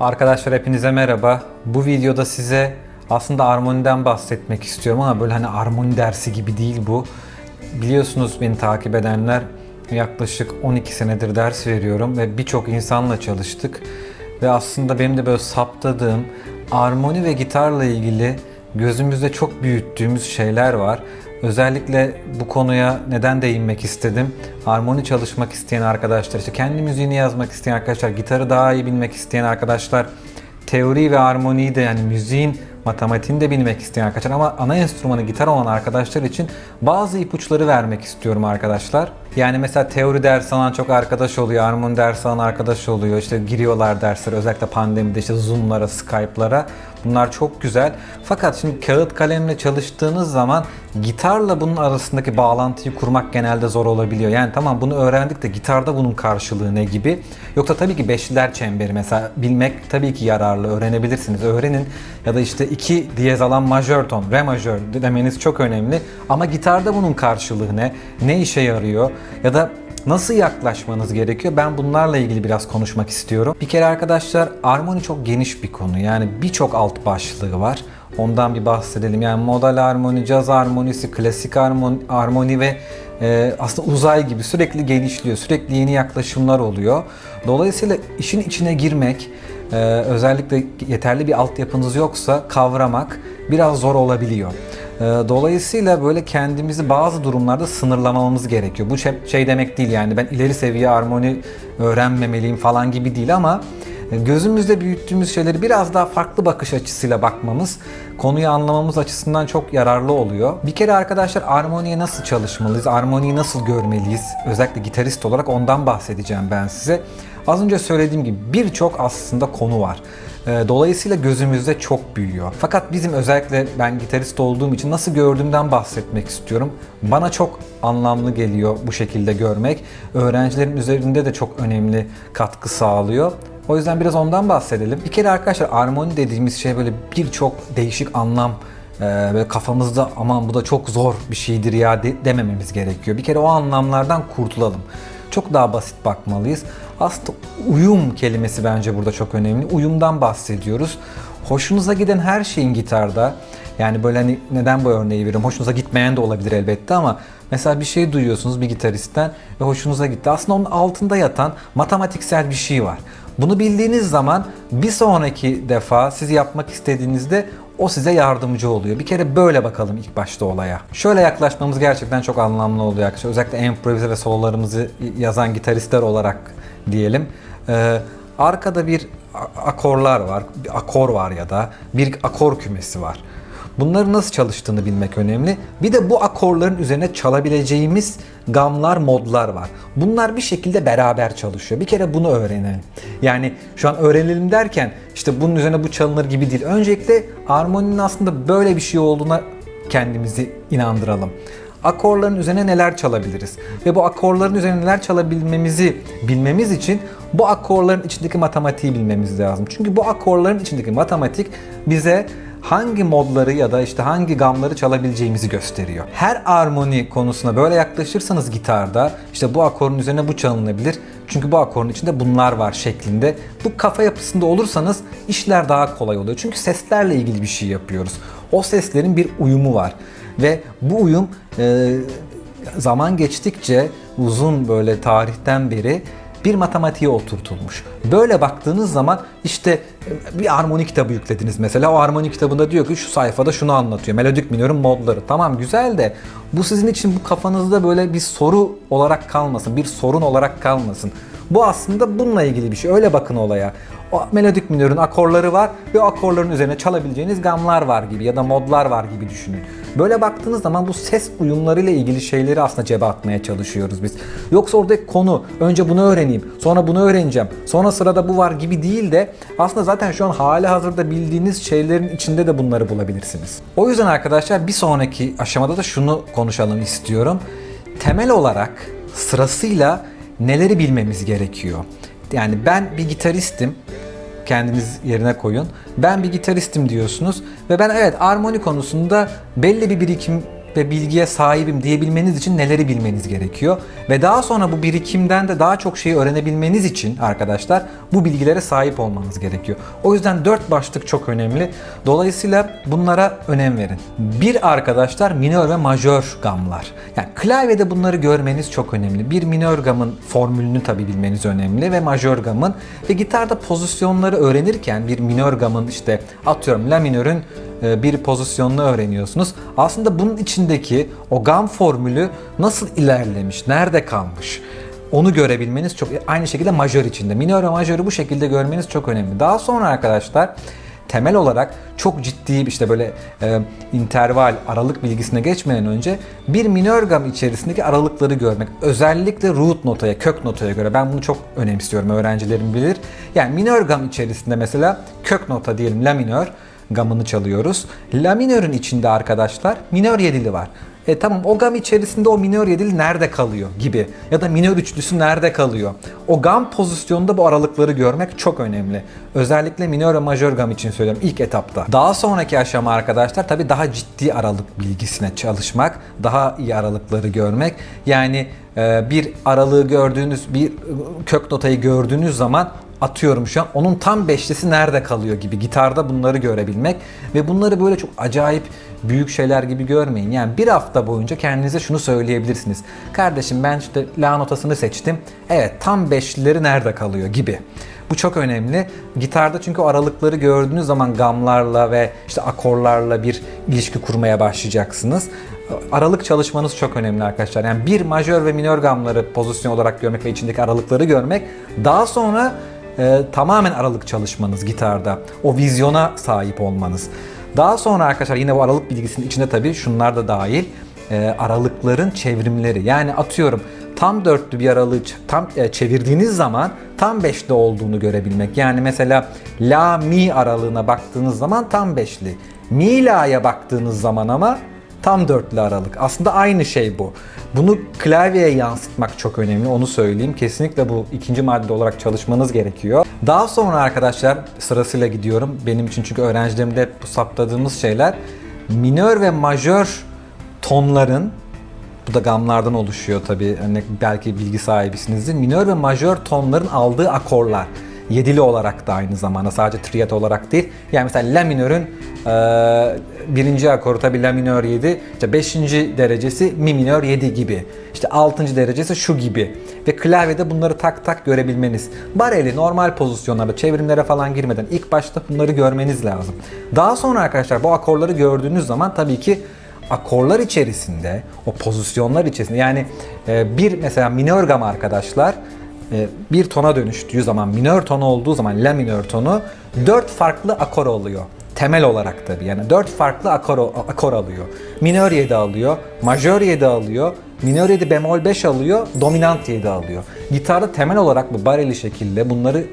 Arkadaşlar hepinize merhaba. Bu videoda size aslında armoniden bahsetmek istiyorum ama böyle hani armoni dersi gibi değil bu. Biliyorsunuz beni takip edenler yaklaşık 12 senedir ders veriyorum ve birçok insanla çalıştık. Ve aslında benim de böyle saptadığım armoni ve gitarla ilgili gözümüzde çok büyüttüğümüz şeyler var. Özellikle bu konuya neden değinmek istedim? Armoni çalışmak isteyen arkadaşlar, işte kendi müziğini yazmak isteyen arkadaşlar, gitarı daha iyi bilmek isteyen arkadaşlar, teori ve armoniyi de yani müziğin matematiğini de bilmek isteyen arkadaşlar ama ana enstrümanı gitar olan arkadaşlar için bazı ipuçları vermek istiyorum arkadaşlar. Yani mesela teori dersi alan çok arkadaş oluyor, armoni dersi alan arkadaş oluyor. İşte giriyorlar derslere özellikle pandemide işte Zoom'lara, Skype'lara. Bunlar çok güzel. Fakat şimdi kağıt kalemle çalıştığınız zaman gitarla bunun arasındaki bağlantıyı kurmak genelde zor olabiliyor. Yani tamam bunu öğrendik de gitarda bunun karşılığı ne gibi? Yoksa tabii ki beşliler çemberi mesela bilmek tabii ki yararlı. Öğrenebilirsiniz. Öğrenin. Ya da işte iki diyez alan majör ton, re majör demeniz çok önemli. Ama gitarda bunun karşılığı ne? Ne işe yarıyor? Ya da Nasıl yaklaşmanız gerekiyor? Ben bunlarla ilgili biraz konuşmak istiyorum. Bir kere arkadaşlar armoni çok geniş bir konu. Yani birçok alt başlığı var. Ondan bir bahsedelim. Yani modal armoni, caz armonisi, klasik armoni, armoni ve e, aslında uzay gibi sürekli genişliyor. Sürekli yeni yaklaşımlar oluyor. Dolayısıyla işin içine girmek, e, özellikle yeterli bir altyapınız yoksa kavramak biraz zor olabiliyor. Ee, Dolayısıyla böyle kendimizi bazı durumlarda sınırlamamız gerekiyor. Bu şey, şey demek değil yani ben ileri seviye armoni öğrenmemeliyim falan gibi değil ama e, gözümüzde büyüttüğümüz şeyleri biraz daha farklı bakış açısıyla bakmamız konuyu anlamamız açısından çok yararlı oluyor. Bir kere arkadaşlar armoniye nasıl çalışmalıyız, armoniyi nasıl görmeliyiz? Özellikle gitarist olarak ondan bahsedeceğim ben size. Az önce söylediğim gibi birçok aslında konu var. Ee, Dolayısıyla gözümüzde çok büyüyor. Fakat bizim özellikle ben gitarist olduğum için nasıl gördüğümden bahsetmek istiyorum. Bana çok anlamlı geliyor bu şekilde görmek. Öğrencilerin üzerinde de çok önemli katkı sağlıyor. O yüzden biraz ondan bahsedelim. Bir kere arkadaşlar armoni dediğimiz şey böyle birçok değişik anlam e, böyle kafamızda aman bu da çok zor bir şeydir ya de- demememiz gerekiyor. Bir kere o anlamlardan kurtulalım. Çok daha basit bakmalıyız. Aslında uyum kelimesi bence burada çok önemli. Uyumdan bahsediyoruz. Hoşunuza giden her şeyin gitarda yani böyle hani neden bu örneği veriyorum? Hoşunuza gitmeyen de olabilir elbette ama mesela bir şey duyuyorsunuz bir gitaristten ve hoşunuza gitti. Aslında onun altında yatan matematiksel bir şey var. Bunu bildiğiniz zaman bir sonraki defa siz yapmak istediğinizde o size yardımcı oluyor. Bir kere böyle bakalım ilk başta olaya. Şöyle yaklaşmamız gerçekten çok anlamlı oluyor arkadaşlar. Özellikle improvize ve sololarımızı yazan gitaristler olarak diyelim. Ee, arkada bir akorlar var, bir akor var ya da bir akor kümesi var. Bunların nasıl çalıştığını bilmek önemli. Bir de bu akorların üzerine çalabileceğimiz gamlar, modlar var. Bunlar bir şekilde beraber çalışıyor. Bir kere bunu öğrenelim. Yani şu an öğrenelim derken işte bunun üzerine bu çalınır gibi değil. Öncelikle armoninin aslında böyle bir şey olduğuna kendimizi inandıralım. Akorların üzerine neler çalabiliriz? Ve bu akorların üzerine neler çalabilmemizi bilmemiz için bu akorların içindeki matematiği bilmemiz lazım. Çünkü bu akorların içindeki matematik bize hangi modları ya da işte hangi gamları çalabileceğimizi gösteriyor. Her armoni konusuna böyle yaklaşırsanız gitarda işte bu akorun üzerine bu çalınabilir. Çünkü bu akorun içinde bunlar var şeklinde. Bu kafa yapısında olursanız işler daha kolay oluyor. Çünkü seslerle ilgili bir şey yapıyoruz. O seslerin bir uyumu var. Ve bu uyum e, zaman geçtikçe uzun böyle tarihten beri bir matematiğe oturtulmuş. Böyle baktığınız zaman işte e, bir armoni kitabı yüklediniz mesela. O armoni kitabında diyor ki şu sayfada şunu anlatıyor. Melodik minörün modları. Tamam güzel de bu sizin için bu kafanızda böyle bir soru olarak kalmasın. Bir sorun olarak kalmasın. Bu aslında bununla ilgili bir şey. Öyle bakın olaya. O melodik minörün akorları var ve o akorların üzerine çalabileceğiniz gamlar var gibi ya da modlar var gibi düşünün. Böyle baktığınız zaman bu ses uyumlarıyla ilgili şeyleri aslında cebe atmaya çalışıyoruz biz. Yoksa oradaki konu önce bunu öğreneyim, sonra bunu öğreneceğim, sonra sırada bu var gibi değil de aslında zaten şu an hali hazırda bildiğiniz şeylerin içinde de bunları bulabilirsiniz. O yüzden arkadaşlar bir sonraki aşamada da şunu konuşalım istiyorum. Temel olarak sırasıyla neleri bilmemiz gerekiyor? Yani ben bir gitaristim kendiniz yerine koyun. Ben bir gitaristim diyorsunuz ve ben evet armoni konusunda belli bir birikim ve bilgiye sahibim diyebilmeniz için neleri bilmeniz gerekiyor? Ve daha sonra bu birikimden de daha çok şeyi öğrenebilmeniz için arkadaşlar bu bilgilere sahip olmanız gerekiyor. O yüzden dört başlık çok önemli. Dolayısıyla bunlara önem verin. Bir arkadaşlar minör ve majör gamlar. Yani klavyede bunları görmeniz çok önemli. Bir minör gamın formülünü tabi bilmeniz önemli ve majör gamın ve gitarda pozisyonları öğrenirken bir minör gamın işte atıyorum la minörün bir pozisyonunu öğreniyorsunuz. Aslında bunun içindeki o gam formülü nasıl ilerlemiş, nerede kalmış? Onu görebilmeniz çok aynı şekilde majör içinde. Minör ve majörü bu şekilde görmeniz çok önemli. Daha sonra arkadaşlar temel olarak çok ciddi işte böyle e, interval, aralık bilgisine geçmeden önce bir minör gam içerisindeki aralıkları görmek. Özellikle root notaya, kök notaya göre ben bunu çok önemsiyorum öğrencilerim bilir. Yani minör gam içerisinde mesela kök nota diyelim la minör gamını çalıyoruz. La minörün içinde arkadaşlar minör yedili var. E tamam o gam içerisinde o minör yedili nerede kalıyor gibi ya da minör üçlüsü nerede kalıyor? O gam pozisyonunda bu aralıkları görmek çok önemli. Özellikle minör ve majör gam için söylüyorum ilk etapta. Daha sonraki aşama arkadaşlar tabii daha ciddi aralık bilgisine çalışmak, daha iyi aralıkları görmek. Yani e, bir aralığı gördüğünüz bir kök notayı gördüğünüz zaman atıyorum şu an onun tam beşlisi nerede kalıyor gibi gitarda bunları görebilmek ve bunları böyle çok acayip büyük şeyler gibi görmeyin. Yani bir hafta boyunca kendinize şunu söyleyebilirsiniz. Kardeşim ben işte la notasını seçtim. Evet tam beşlileri nerede kalıyor gibi. Bu çok önemli. Gitarda çünkü aralıkları gördüğünüz zaman gamlarla ve işte akorlarla bir ilişki kurmaya başlayacaksınız. Aralık çalışmanız çok önemli arkadaşlar. Yani bir majör ve minör gamları pozisyon olarak görmek ve içindeki aralıkları görmek. Daha sonra e, tamamen aralık çalışmanız gitarda. O vizyona sahip olmanız. Daha sonra arkadaşlar yine bu aralık bilgisinin içinde tabii şunlar da dahil. E, aralıkların çevrimleri. Yani atıyorum tam dörtlü bir aralığı tam e, çevirdiğiniz zaman tam beşli olduğunu görebilmek. Yani mesela la mi aralığına baktığınız zaman tam beşli. Mi la'ya baktığınız zaman ama Tam dörtlü aralık. Aslında aynı şey bu. Bunu klavyeye yansıtmak çok önemli. Onu söyleyeyim. Kesinlikle bu ikinci madde olarak çalışmanız gerekiyor. Daha sonra arkadaşlar sırasıyla gidiyorum. Benim için çünkü öğrencilerimde hep bu saptadığımız şeyler. Minör ve majör tonların bu da gamlardan oluşuyor tabii. Hani belki bilgi sahibisinizdir. Minör ve majör tonların aldığı akorlar. Yedili olarak da aynı zamanda sadece triyat olarak değil. Yani mesela la minörün e, birinci akoru tabii la minör 7, işte beşinci derecesi mi minör 7 gibi. İşte altıncı derecesi şu gibi. Ve klavyede bunları tak tak görebilmeniz. Bareli normal pozisyonlarda çevrimlere falan girmeden ilk başta bunları görmeniz lazım. Daha sonra arkadaşlar bu akorları gördüğünüz zaman tabii ki akorlar içerisinde, o pozisyonlar içerisinde yani e, bir mesela minör gam arkadaşlar bir tona dönüştüğü zaman, minör tonu olduğu zaman la minör tonu dört farklı akor oluyor. Temel olarak tabii yani dört farklı akor, akor alıyor. Minör 7 alıyor, majör 7 alıyor, minör 7 bemol 5 alıyor, dominant 7 alıyor. Gitarda temel olarak bu bareli şekilde bunları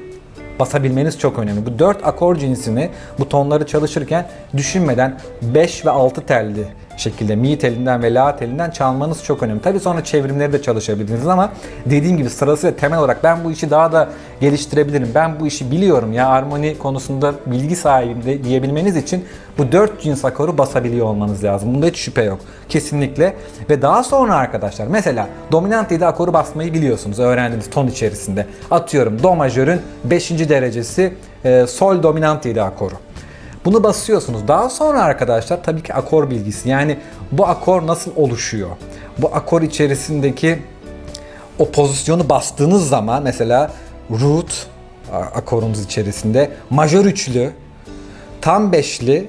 basabilmeniz çok önemli. Bu 4 akor cinsini bu tonları çalışırken düşünmeden 5 ve 6 telli şekilde mi telinden ve la telinden çalmanız çok önemli. Tabii sonra çevrimleri de çalışabilirsiniz ama dediğim gibi sırasıyla temel olarak ben bu işi daha da geliştirebilirim. Ben bu işi biliyorum ya armoni konusunda bilgi sahibim de diyebilmeniz için bu 4 cins akoru basabiliyor olmanız lazım. Bunda hiç şüphe yok. Kesinlikle. Ve daha sonra arkadaşlar mesela dominant 7 akoru basmayı biliyorsunuz öğrendiğiniz ton içerisinde. Atıyorum do majörün 5. derecesi e, sol dominant 7 akoru. Bunu basıyorsunuz. Daha sonra arkadaşlar tabii ki akor bilgisi. Yani bu akor nasıl oluşuyor? Bu akor içerisindeki o pozisyonu bastığınız zaman mesela root a- akorunuz içerisinde majör üçlü, tam beşli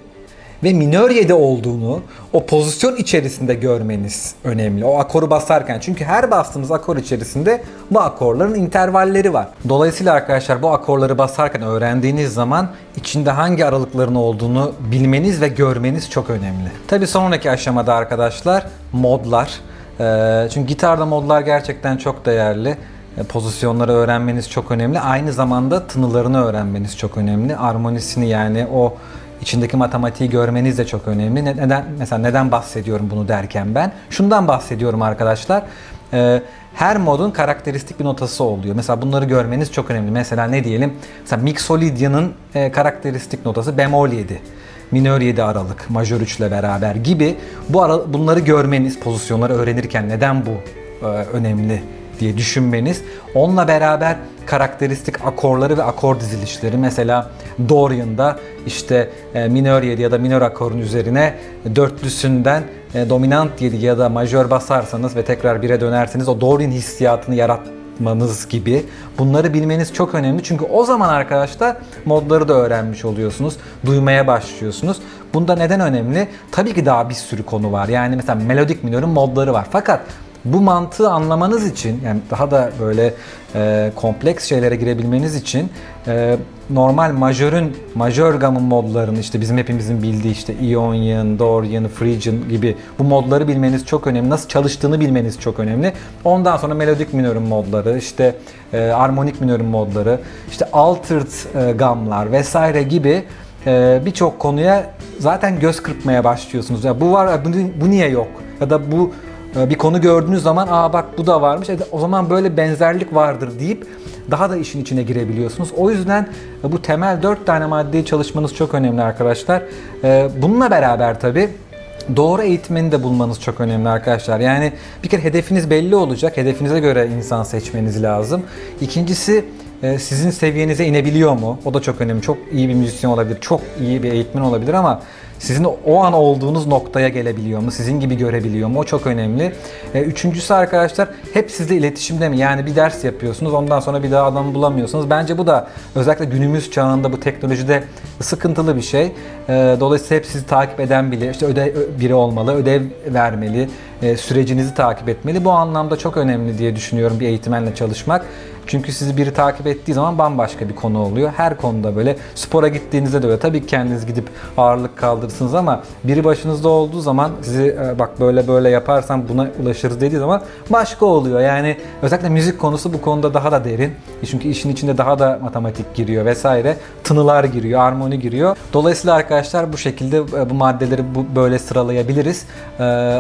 ve minör 7 olduğunu o pozisyon içerisinde görmeniz önemli. O akoru basarken. Çünkü her bastığınız akor içerisinde bu akorların intervalleri var. Dolayısıyla arkadaşlar bu akorları basarken öğrendiğiniz zaman içinde hangi aralıkların olduğunu bilmeniz ve görmeniz çok önemli. Tabi sonraki aşamada arkadaşlar modlar. Ee, Çünkü gitarda modlar gerçekten çok değerli. E, Pozisyonları öğrenmeniz çok önemli. Aynı zamanda tınılarını öğrenmeniz çok önemli. Armonisini yani o içindeki matematiği görmeniz de çok önemli. Ne- Neden mesela neden bahsediyorum bunu derken ben? Şundan bahsediyorum arkadaşlar. Ee, her modun karakteristik bir notası oluyor. Mesela bunları görmeniz çok önemli. Mesela ne diyelim? Mesela Mixolydia'nın e, karakteristik notası bemol 7. minör 7 aralık, majör 3 ile beraber gibi bu ara, bunları görmeniz, pozisyonları öğrenirken neden bu e, önemli diye düşünmeniz. Onunla beraber karakteristik akorları ve akor dizilişleri mesela Dorian'da işte e, minör 7 ya da minör akorun üzerine dörtlüsünden e, dominant 7 ya da majör basarsanız ve tekrar 1'e dönerseniz o Dorian hissiyatını yaratmanız gibi bunları bilmeniz çok önemli. Çünkü o zaman arkadaşlar modları da öğrenmiş oluyorsunuz. Duymaya başlıyorsunuz. Bunda neden önemli? Tabii ki daha bir sürü konu var. Yani mesela melodik minörün modları var. Fakat bu mantığı anlamanız için yani daha da böyle e, kompleks şeylere girebilmeniz için e, normal majörün majör gamın modlarını işte bizim hepimizin bildiği işte Ionian, Dorian, Phrygian gibi bu modları bilmeniz çok önemli. Nasıl çalıştığını bilmeniz çok önemli. Ondan sonra melodik minörün modları, işte e, armonik minörün modları, işte altered e, gamlar vesaire gibi e, birçok konuya zaten göz kırpmaya başlıyorsunuz. Ya bu var, bu, bu niye yok? Ya da bu bir konu gördüğünüz zaman aa bak bu da varmış. E, o zaman böyle benzerlik vardır deyip daha da işin içine girebiliyorsunuz. O yüzden e, bu temel 4 tane maddeyi çalışmanız çok önemli arkadaşlar. E, Bununla beraber tabii doğru eğitmeni de bulmanız çok önemli arkadaşlar. Yani bir kere hedefiniz belli olacak. Hedefinize göre insan seçmeniz lazım. İkincisi sizin seviyenize inebiliyor mu? O da çok önemli. Çok iyi bir müzisyen olabilir, çok iyi bir eğitmen olabilir ama sizin o an olduğunuz noktaya gelebiliyor mu? Sizin gibi görebiliyor mu? O çok önemli. E, Üçüncüsü arkadaşlar hep sizle iletişimde mi? Yani bir ders yapıyorsunuz ondan sonra bir daha adam bulamıyorsunuz. Bence bu da özellikle günümüz çağında bu teknolojide sıkıntılı bir şey. E, Dolayısıyla hep sizi takip eden biri, işte ödev biri olmalı, ödev vermeli, e, sürecinizi takip etmeli. Bu anlamda çok önemli diye düşünüyorum bir eğitmenle çalışmak. Çünkü sizi biri takip ettiği zaman bambaşka bir konu oluyor. Her konuda böyle spora gittiğinizde de öyle. Tabii kendiniz gidip ağırlık kaldırırsınız ama biri başınızda olduğu zaman sizi "E, bak böyle böyle yaparsan buna ulaşırız dediği zaman başka oluyor. Yani özellikle müzik konusu bu konuda daha da derin. Çünkü işin içinde daha da matematik giriyor vesaire. Tınılar giriyor, armoni giriyor. Dolayısıyla arkadaşlar bu şekilde e, bu maddeleri bu böyle sıralayabiliriz.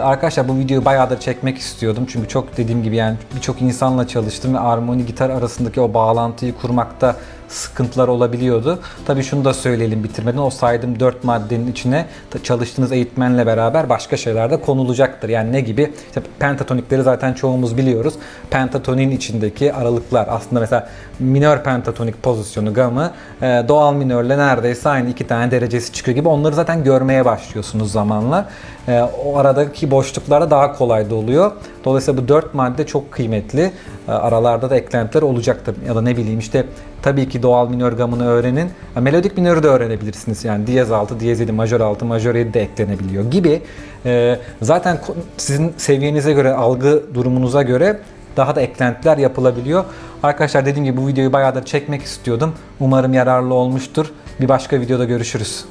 Arkadaşlar bu videoyu bayağıdır çekmek istiyordum. Çünkü çok dediğim gibi yani birçok insanla çalıştım ve armoni gitar arasındaki o bağlantıyı kurmakta sıkıntılar olabiliyordu. Tabii şunu da söyleyelim bitirmeden o saydığım 4 maddenin içine çalıştığınız eğitmenle beraber başka şeyler de konulacaktır. Yani ne gibi? İşte pentatonikleri zaten çoğumuz biliyoruz. Pentatonin içindeki aralıklar aslında mesela minör pentatonik pozisyonu gamı e, doğal minörle neredeyse aynı iki tane derecesi çıkıyor gibi onları zaten görmeye başlıyorsunuz zamanla. E, o aradaki boşluklarda daha kolay da oluyor. Dolayısıyla bu dört madde çok kıymetli. E, aralarda da eklentiler olacaktır. Ya da ne bileyim işte tabii ki doğal minör gamını öğrenin. E, melodik minörü de öğrenebilirsiniz. Yani diyez 6, diyez 7, majör 6, majör 7 de eklenebiliyor gibi. E, zaten sizin seviyenize göre, algı durumunuza göre daha da eklentiler yapılabiliyor. Arkadaşlar dediğim gibi bu videoyu bayağıdır çekmek istiyordum. Umarım yararlı olmuştur. Bir başka videoda görüşürüz.